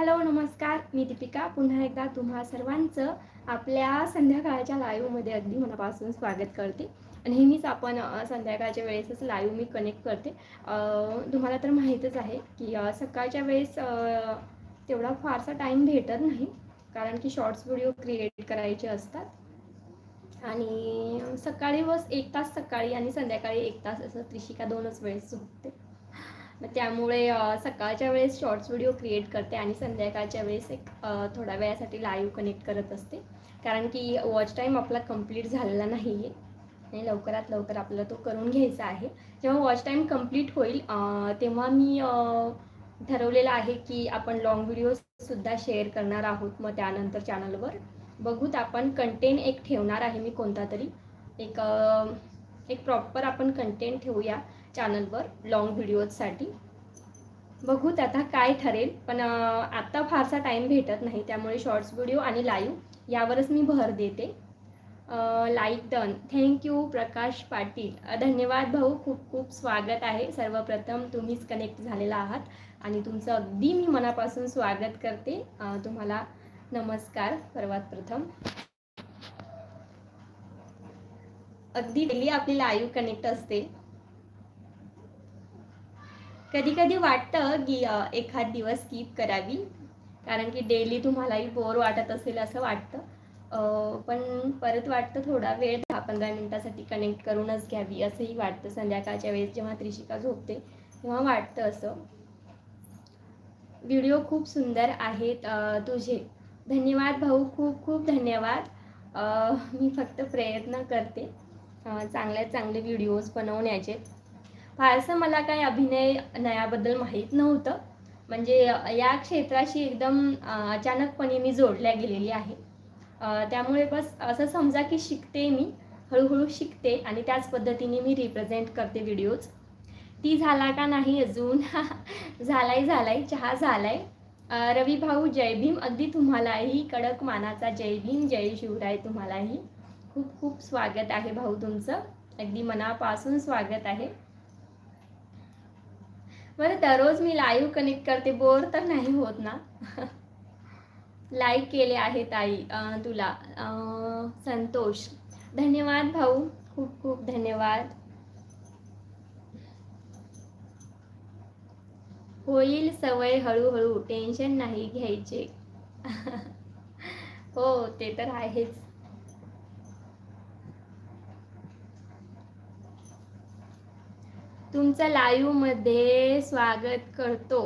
Hello नमस्कार. मी दीपिका. पुन्हा एकदा तुम्हा सर्वांचं आपल्या संध्याकाळच्या लाईव्हमध्ये अगदी मनापासून स्वागत करते. नेहमीच आपण संध्याकाळच्या वेळेसच लाईव्ह मी कनेक्ट करते. तुम्हाला तर माहीतच आहे की सकाळच्या वेळेस तेवढा फारसा टाईम भेटत नाही. कारण की शॉर्ट्स व्हिडिओ क्रिएट करायचे असतात. आणि सकाळी बस एक तास सकाळी आणि संध्याकाळी एक तास असं त्रिशिका दोनच वेळेस झोपते. मग त्यामुळे सकाळच्या वेळेस शॉर्ट्स व्हिडिओ क्रिएट करते आणि संध्याकाळच्या वेळेस एक थोड्या वेळासाठी लाईव्ह कनेक्ट करत असते. कारण की वॉच टाईम आपला कंप्लीट झालेला नाही आहे आणि लवकरात लवकर आपल्याला तो करून घ्यायचा आहे. जेव्हा वॉच टाईम कंप्लीट होईल तेव्हा मी ठरवलेलं आहे की आपण लॉंग व्हिडिओसुद्धा शेअर करणार आहोत. मग त्यानंतर चॅनलवर बघूत आपण कंटेंट एक ठेवणार आहे मी कोणता तरी. एक एक प्रॉपर आपण कंटेंट ठेवूया. चॅनलवर लॉंग व्हिडिओजसाठी बघू आता काय ठरेल पण आत्ता फारसा टाईम भेटत नाही त्यामुळे शॉर्ट्स व्हिडिओ आणि लाईव्ह यावरच मी भर देते. Like done thank you Prakash Patil. धन्यवाद भाऊ खूप खूप स्वागत आहे. सर्वप्रथम तुम्हीच कनेक्ट झालेला आहात आणि तुमचं अगदी मी मनापासून स्वागत करते. तुम्हाला नमस्कार सर्वात प्रथम. अगदी डेली आपली लाईव्ह कनेक्ट असते. कधी कधी वाटतं की एखाद दिवस स्किप करावी. कारण की डेली तुम्हालाही बोर वाटत असेल असं वाटतं. पण परत वाटतं थोडा वेळ दहा पंधरा मिनटासाठी कनेक्ट करूनच घ्यावी असंही वाटतं. संध्याकाळच्या वेळेस जेव्हा त्रिशिका झोपते तेव्हा वाटतं असं. व्हिडिओ खूप सुंदर आहेत तुझे. धन्यवाद भाऊ खूप खूप धन्यवाद. मी फक्त प्रयत्न करते चांगल्यात चांगले व्हिडिओज बनवण्याचे. फारसं मला काही अभिनय नयाबद्दल माहीत नव्हतं. म्हणजे या क्षेत्राशी एकदम अचानकपणे मी जोडल्या गेलेली आहे. त्यामुळे बस असं समजा की शिकते मी हळूहळू शिकते आणि त्याच पद्धतीने मी रिप्रेझेंट करते व्हिडिओज ती झाला का नाही अजून? झालाय झालाय चहा झालाय. रवी भाऊ जय भीम. अगदी तुम्हालाही कडक मानाचा जय भीम जय शिवराय तुम्हालाही. खूप खूप स्वागत आहे भाऊ तुमचं. अगदी मनापासून स्वागत आहे. बरं दररोज मी लाईव्ह कनेक्ट करते. बोर तर नाही होत ना? लाईक केले आहे ताई तुला. संतोष. धन्यवाद भाऊ. खूप खूप धन्यवाद. होईल सवय हळूहळू. टेन्शन नाही घ्यायचे. हो ते तर आहेच. तुमचं लाईव्हमध्ये स्वागत करतो.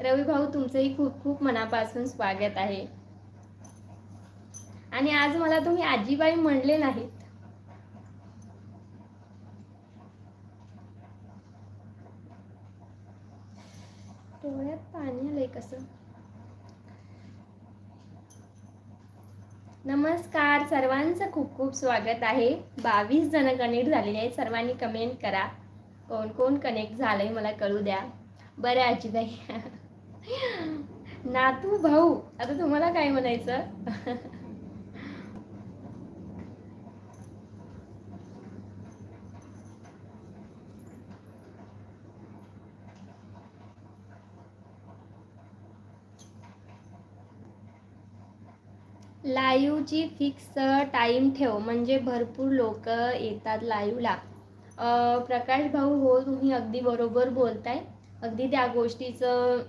रवी भाऊ तुमचंही खूप खूप मनापासून स्वागत आहे. आणि आज मला तुम्ही आजीबाई म्हणले नाहीत. डोळ्यात पाणी आलंय कसं? नमस्कार सर्वांचं खूप खूप स्वागत आहे. बावीस जण कनेक्ट झालेले आहेत. सर्वांनी कमेंट करा. कोण कोण कनेक्ट झालंय मला कळू द्या. बरं आजीबाई. नातू भाऊ आता तुम्हाला काय म्हणायचं? लाईव्हची फिक्स टाईम ठेव म्हणजे भरपूर लोक येतात लाईव्हला. प्रकाश भाऊ हो तुम्ही अगदी बरोबर बोलताय. अगदी त्या गोष्टीचं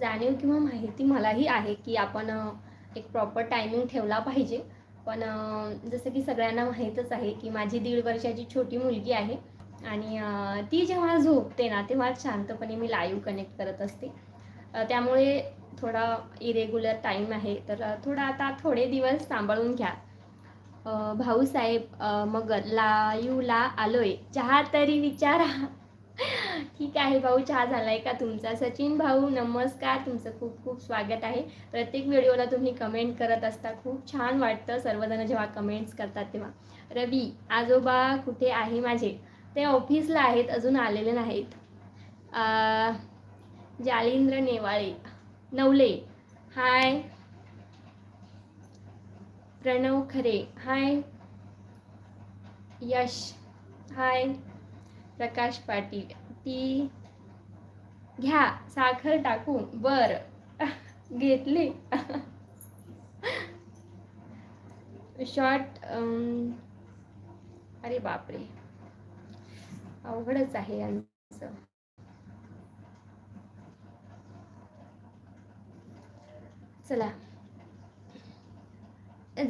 जाणीव किंवा माहिती मलाही आहे की आपण एक प्रॉपर टायमिंग ठेवला पाहिजे. पण जसं की सगळ्यांना माहीतच आहे की माझी दीड वर्षाची छोटी मुलगी आहे आणि ती जेव्हा झोपते ना तेव्हा शांतपणे मी लाईव्ह कनेक्ट करत असते. त्यामुळे थोडा इरेग्युलर टाईम आहे तर थोडा आता थोडे दिवस सांभाळून घ्या. भाऊसाहेब मग लायूला आलोय. चहा तरी विचारा. ठीक आहे भाऊ चहा झालाय का तुमचा? सचिन भाऊ नमस्कार. तुमचं खूप खूप स्वागत आहे. प्रत्येक व्हिडिओला तुम्ही कमेंट करत असता. खूप छान वाटतं सर्वजण जेव्हा कमेंट्स करतात तेव्हा. रवी आजोबा कुठे आहे माझे? ते ऑफिसला आहेत अजून आलेले नाहीत. जालिंद्र नेवाळे. नवले. हाय. प्रणव खरे. हाय. यश. हाय. प्रकाश पाटील. ती. घ्या. साखर टाकून. बर. घेतली. शॉर्ट um, अरे बापरे. अवघडच आहे यांचं. चला.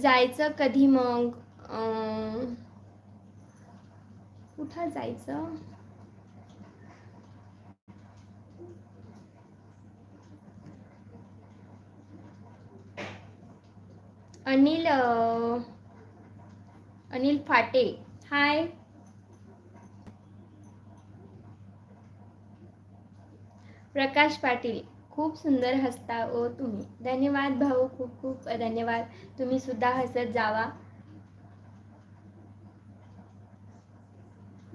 जायचं कधी मग? अं, कुठं जायचं? अनिल अनिल फाटे. हाय. प्रकाश पाटील. खूप सुंदर हसता ओ तुम्ही. धन्यवाद भाऊ खूप खूप धन्यवाद. तुम्ही सुद्धा हसत जावा.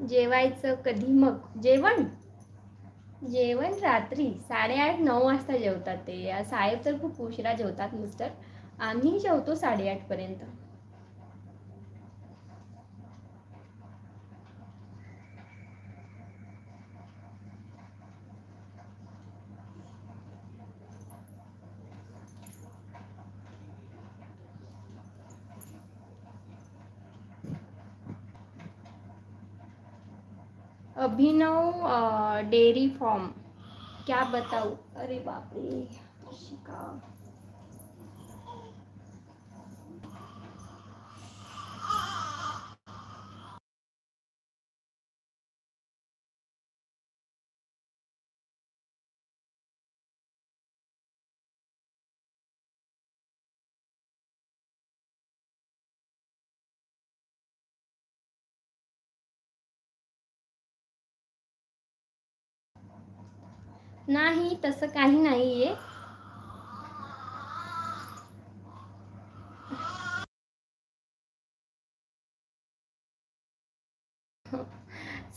जेवायचं कधी मग? जेवण? जेवण रात्री साडेआठ नऊ वाजता जेवतात ते. साहेब तर खूप उशिरा जेवतात मिस्टर. आम्ही जेवतो साडेआठ अभिनव डेअरी फॉर्म. क्या बताऊ? अरे बापरे शिका. नाही तसं काही नाही आहे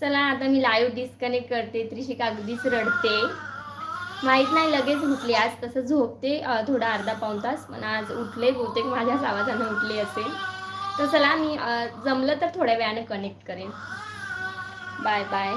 चला आता मी लाईव्ह डिस्कनेक्ट करते. त्रिशिका अगदीच रडते. माहीत नाही लगेच उठली. आज तसं झोपते थोडा अर्धा पाऊण तास. पण आज उठले बहुतेक माझ्याच आवाजानं उठले असेल. तर चला मी जमलं तर थोड्या वेळाने कनेक्ट करेन. Bye bye